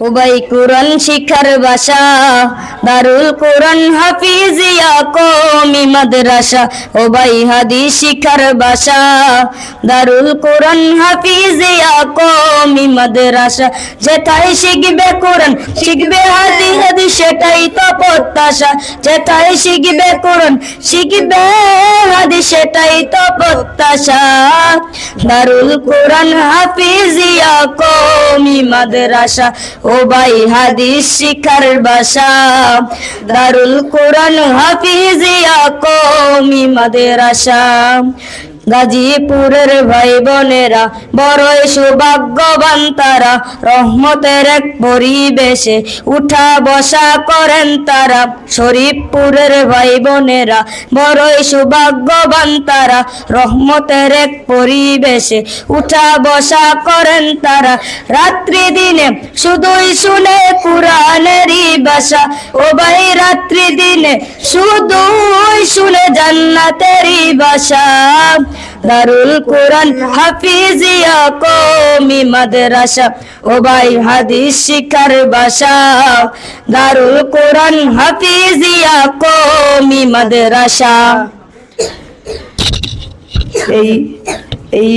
উবাই কুরন শিখার বাসা, দারুল কুরন হাফিজিয়া কমি মাদ্রাসা উবাই হাদিস শিখার বাসা, দারুল কুরন হাফিজিয়া কমি মাদ্রাসা যেটাই শিখবে কুরন শিখবে হাদিস হাদিস সেটাই তো প্রত্যাশা যেথায় শিখবে কুরআন, শিখবে হাদিস, সেটাই তো প্রত্যাশা। দারুল কুরআন হাফিজিয়া কমি মাদ্রাসা, ও ভাই হাদিস শিখার বাসা। দারুল কোরআন হাফিজিয়া কমি মাদ্রাসা। গাজীপুরের ভাই বোনেরা, বড়ই সৌভাগ্যবান তারা। রহমতের এক পরিবেশে উঠা বসা করেন তারা। শরীফপুরের ভাই বোনেরা, বড়ই সৌভাগ্যবান তারা। রহমতের এক পরিবেশে উঠা বসা করেন তারা। রাত্রি দিনে শুধুই শুনে কোরআনেরই বাসা ও ভাই, রাত্রি দিনে শুধুই শুনে জান্নাতেরই বাসা। দারুল কোরআন হাফিজিয়া কমি মাদ্রাসা। ও ভাই, হাদিস শিখার বাসা। দারুল কোরআন হাফিজিয়া কমি মাদ্রাসা। এই এই